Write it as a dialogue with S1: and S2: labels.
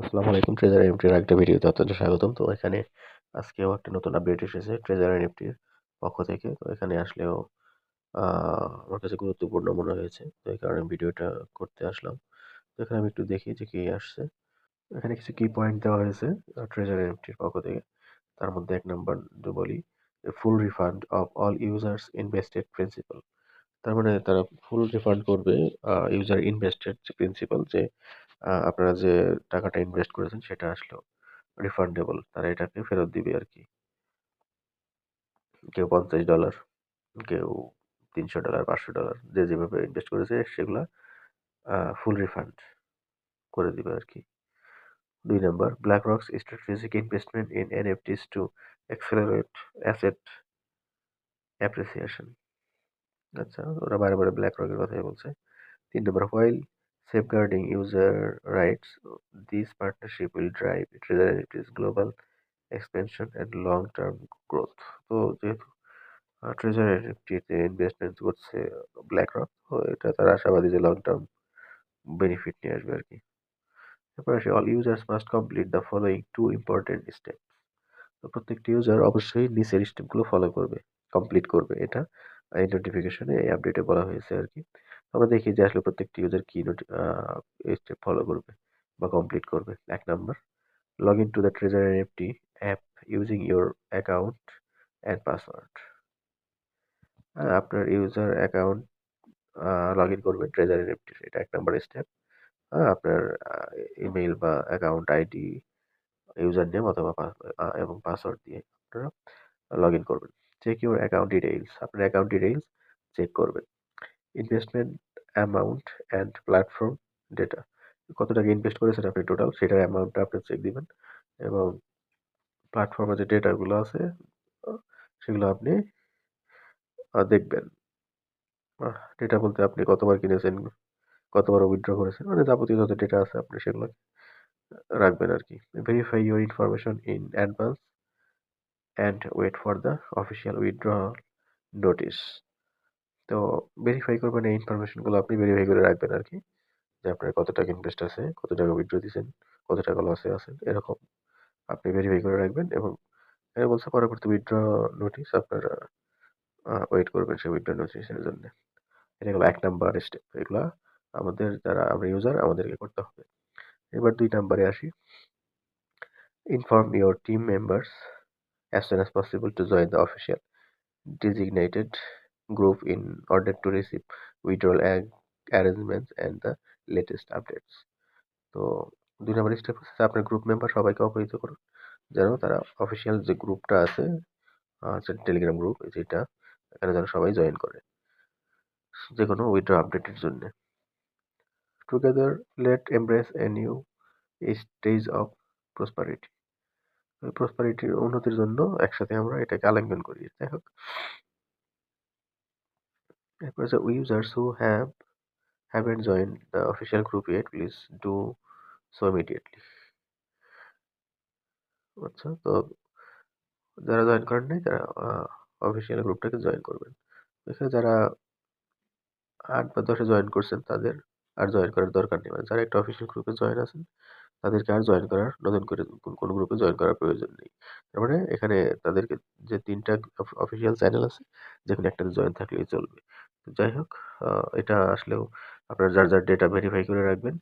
S1: আসসালামু আলাইকুম ট্রেজার এনএফটির একটা ভিডিওতে আপনাদের স্বাগতম। তো এখানে আজকেও একটা নতুন আপডেট এসেছে ট্রেজার এনএফটির পক্ষ থেকে। তো এখানে আসলেও আমার কাছে গুরুত্বপূর্ণ মনে হয়েছে। তো এই কারণে ভিডিওটা করতে আসলাম। তো এখানে আমি একটু দেখি যে কি আসছে। এখানে কিছু কি পয়েন্ট দেওয়া হয়েছে ট্রেজার এনএফটির পক্ষ থেকে। তার মধ্যে এক নাম্বার বলি full refund of all users invested principal তার মানে তারা ফুল রিফান্ড করবে ইউজার ইনভেস্টেড যে প্রিন্সিপাল যে আপনারা যে টাকাটা ইনভেস্ট করেছেন সেটা আসলো রিফান্ডেবল তারা এটাকে ফেরত দিবে আর কি। কেউ পঞ্চাশ ডলার কেউ তিনশো ডলার পাঁচশো ডলার যে যেভাবে ইনভেস্ট করেছে সেগুলা ফুল রিফান্ড করে দিবে আর কি। দুই নম্বর Black Rocks strategic investment in NFTs to accelerate asset appreciation আচ্ছা ওরা বারে বারে ব্ল্যাক রকের কথাই বলছে। তিন নম্বর while safeguarding user rights, this partnership will drive Trezor global expansion and long-term growth. তো যেহেতু ট্রেজার এনএফটিতে ইনভেস্টমেন্ট করছে ব্ল্যাক রক তো এটা তার আশাবাদী যে লং টার্ম বেনিফিট নিয়ে আসবে আর কি। তারপর আসে all users must complete the following two important step তো প্রত্যেকটি ইউজার অবশ্যই নিচের স্টেপগুলো ফলো করবে কমপ্লিট করবে। এটা এই নোটিফিকেশনে এই আপডেটে বলা হয়েছে আর কি। আমরা দেখি যে আসলে প্রত্যেকটি ইউজার কি স্টেপ ফলো করবে বা কমপ্লিট করবে। এক number log in to the Treasure NFT app using your account and password আপনার ইউজার অ্যাকাউন্ট লগ ইন করবেন ট্রেজার এনএফটির এটা এক নাম্বার স্টেপ আপনার ইমেইল বা অ্যাকাউন্ট আইডি ইউজার নেম অথবা এবং পাসওয়ার্ড দিয়ে আপনারা লগ ইন করবেন। চেক ইউর অ্যাকাউন্ট ডিটেইলস আপনার অ্যাকাউন্ট ডিটেইলস চেক করবেন। Investment amount and platform data কত টাকা ইনভেস্ট করেছেন আপনি টোটাল সেটার অ্যামাউন্টটা আপনি চেক দিবেন এবং প্ল্যাটফর্মে যে ডেটাগুলো আছে, সেগুলো আপনি দেখবেন। ডেটা বলতে আপনি কতবার কিনেছেন, কতবার উইথড্র করেছেন মানে যাবতীয় যত ডেটা আছে আপনি সেগুলো রাখবেন আর কি verify your information in advance and wait for the official withdraw notice তো ভেরিফাই করবেন এই ইনফরমেশনগুলো আপনি ভেরিফাই করে রাখবেন আর কি যে আপনার কত টাকা ইনভেস্ট আছে, কত টাকা উইথড্র দিয়েছেন, কত টাকা লসে আছেন, এরকম আপনি ভেরিফাই করে রাখবেন এবং এর বলছে পরবর্তী উইথড্র নোটিস আপনারা ওয়েট করবেন সেই উইথড্র নোটিসের জন্য। এটা হলো এক নাম্বার স্টেপ এগুলা আমাদের যারা, আমরা ইউজার আমাদেরকে করতে হবে। এবার দুই নাম্বারে আসি। Inform your team members as soon as possible to join the official designated group in order to receive withdrawal arrangements and the latest updates. তো দুই নম্বর স্টেপ হচ্ছে আপনার গ্রুপ মেম্বার সবাইকে অবহিত করুন। যেন তারা অফিসিয়াল যে গ্রুপটা আছে টেলিগ্রাম গ্রুপ যেটা, এখানে যেন সবাই জয়েন করে। যে কোনো উইথড্র আপডেটের জন্য। Together let embrace a new stage of prosperity প্রসপারিটির উন্নতির জন্য একসাথে আমরা এটাকে আলিঙ্গন করি, যাই হোক। এরপর যে users who have haven't joined the official group yet please do so immediately আচ্ছা তো যারা জয়েন করেন নাই, তারা অফিসিয়াল গ্রুপটাকে জয়েন করবেন। এখানে যারা আট বা দশে জয়েন করছেন, তাদের আর জয়েন করার দরকার নেই। মানে যারা একটা অফিসিয়াল গ্রুপে জয়েন আছেন তাদেরকে আর জয়েন করার, নতুন করে কোনো গ্রুপে জয়েন করার প্রয়োজন নেই। তার মানে এখানে তাদেরকে যে তিনটা অফিসিয়াল চ্যানেল আছে, যেখানে একটাতে জয়েন থাকলেই চলবে। যাই হোক এটা আসলেও আপনার যার যার ডেটা ভেরিফাই করে রাখবেন